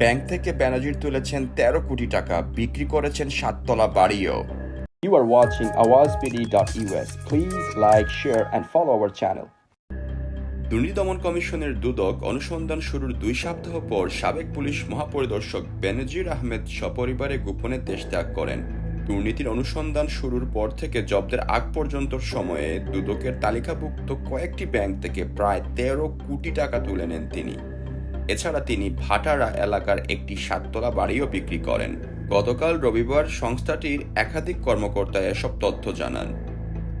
Bank থেকে ব্যানার্জির তুলেছেন তেরো কোটি টাকা বিক্রি করেছেন সাততলা বাড়িও You are watching awazpd.us. Please like, share, and follow our channel. দুর্নীতি দমন কমিশনের দুদক অনুসন্ধান শুরুর দুই সপ্তাহ পর সাবেক পুলিশ মহাপরিদর্শক বেনজির আহমেদ সপরিবারে গোপনে দেশ ত্যাগ করেন দুর্নীতির অনুসন্ধান শুরুর পর থেকে জব্দের আগ পর্যন্ত সময়ে দুদকের তালিকাভুক্ত কয়েকটি ব্যাংক থেকে প্রায় তেরো কোটি টাকা তুলে নেন তিনি এছাড়া তিনি ভাটারা এলাকার একটি সাততলা বাড়িও বিক্রি করেন। গতকাল রবিবার সংস্থাটির একাধিক কর্মকর্তা এসব তথ্য জানান।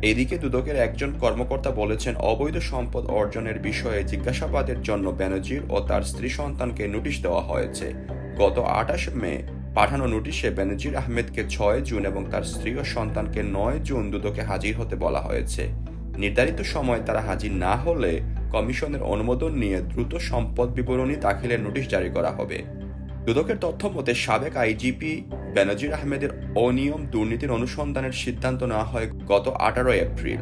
এদিকে দুদকের একজন কর্মকর্তা বলেছেন, অবৈধ সম্পদ অর্জনের বিষয়ে জিজ্ঞাসাবাদের জন্য ব্যানার্জির ও তার স্ত্রী সন্তানকে নোটিশ দেওয়া হয়েছে। গত আঠাশ মে পাঠানো নোটিশে ব্যানার্জির আহমেদকে ছয় জুন এবং তার স্ত্রী ও সন্তানকে নয় জুন দুদকে হাজির হতে বলা হয়েছে। নির্ধারিত সময় তারা হাজির না হলে কমিশনের অনুমোদন নিয়ে দ্রুত সম্পদ বিবরণী দাখিলের নোটিশ জারি করা হবে। দুদকের তথ্য মতে, সাবেক আইজিপি বেনজির আহমেদের অনিয়ম দুর্নীতির অনুসন্ধানের সিদ্ধান্ত নেওয়া হয় গত আঠারো এপ্রিল।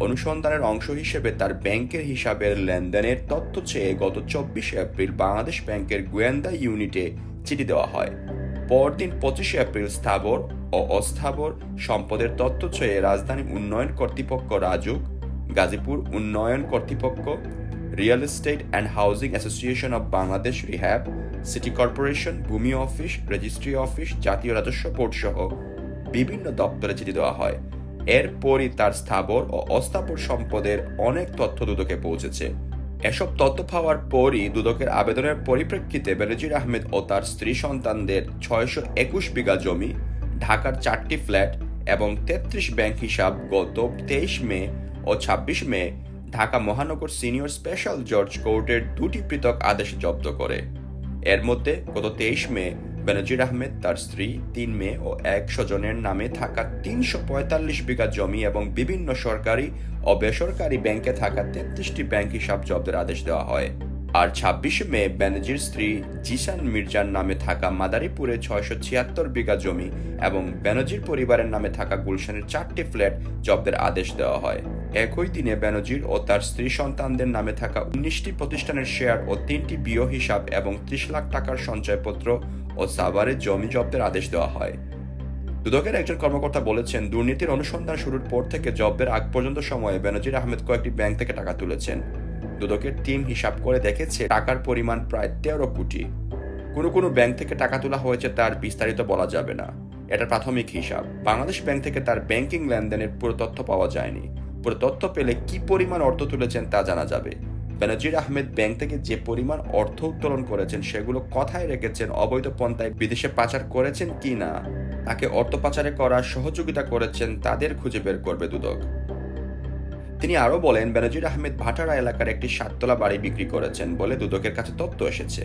অনুসন্ধানের অংশ হিসেবে তার ব্যাংকের হিসাবের লেনদেনের তথ্য চেয়ে গত চব্বিশে এপ্রিল বাংলাদেশ ব্যাংকের গোয়েন্দা ইউনিটে চিঠি দেওয়া হয়। পরদিন পঁচিশে এপ্রিল স্থাবর ও অস্থাবর সম্পদের তথ্য চেয়ে রাজধানী উন্নয়ন কর্তৃপক্ষ রাজুক গাজীপুর উন্নয়ন কর্তৃপক্ষ real estate and housing association of Bangladesh REHAB city corporation ভূমি অফিস রেজিস্ট্রি অফিস জাতীয় রাজস্ব বোর্ড সহ বিভিন্ন দপ্তরে চিঠি দেওয়া হয়। এরপরই তার স্থাবর ও অস্থাবর সম্পদের অনেক তথ্য দুদকে পৌঁছেছে। এসব তথ্য পাওয়ার পরই দুদকের আবেদনের পরিপ্রেক্ষিতে বেনজির আহমেদ ও তার স্ত্রী সন্তানদের ছয়শো একুশ বিঘা জমি, ঢাকার চারটি ফ্ল্যাট এবং তেত্রিশ ব্যাংক হিসাব গত তেইশ মে ও ছাব্বিশ মে ঢাকা মহানগর সিনিয়র স্পেশাল জজ কোর্টের দুটি পৃথক আদেশ জব্দ করে। এর মধ্যে গত তেইশ মে বেনজির আহমেদ তার স্ত্রী, তিন মে ও এক স্বজনের নামে থাকা তিনশো পঁয়তাল্লিশ বিঘা জমি এবং বিভিন্ন সরকারি ও বেসরকারি ব্যাংকে থাকা তেত্রিশটি ব্যাংক হিসাব জব্দের আদেশ দেওয়া হয়। আর ছাব্বিশে মে ব্যানার্জির স্ত্রী জিসান মির্জার নামে থাকা মাদারীপুরে ছয়শো ছিয়াত্তর বিঘা জমি এবং বেনজির পরিবারের নামে থাকা গুলশানের চারটি ফ্ল্যাট জব্দের আদেশ দেওয়া হয়। একই দিনে বেনজির ও তার স্ত্রী সন্তানদের নামে থাকা উনিশটি প্রতিষ্ঠানের শেয়ার ও তিনটি বিও হিসাব এবং ত্রিশ লাখ টাকার সঞ্চয়পত্র ও সাভারের জমি জব্দের আদেশ দেওয়া হয়। দুদকের একজন কর্মকর্তা বলেছেন, দুর্নীতির অনুসন্ধান শুরুর পর থেকে জব্দের আগ পর্যন্ত সময়ে বেনজির আহমেদ কয়েকটি ব্যাংক থেকে টাকা তুলেছেন। দুদকের টিম হিসাব করে দেখেছে, টাকার পরিমাণ প্রায় তেরো কোটি। কোনো কোনো ব্যাংক থেকে টাকা তোলা হয়েছে তার বিস্তারিত বলা যাবে না। এটা প্রাথমিক হিসাব। বাংলাদেশ ব্যাংক থেকে তার ব্যাংকিং লেনদেনের পুরো তথ্য পাওয়া যায়নি। পুরো তথ্য পেলে কি পরিমাণ অর্থ তুলেছেন তা জানা যাবে। বেনজির আহমেদ ব্যাংক থেকে যে পরিমাণ অর্থ উত্তোলন করেছেন সেগুলো কথায় রেখেছেন অবৈধ পন্থায় বিদেশে পাচার করেছেন কি না। তাকে অর্থ পাচারে করার সহযোগিতা করেছেন তাদের খুঁজে বের করবে দুদক। তিনি আরও বলেন, বেনজির আহমেদ ভাটারা এলাকার একটি সাততলা বাড়ি বিক্রি করেছেন বলে দুদকের কাছে তথ্য এসেছে।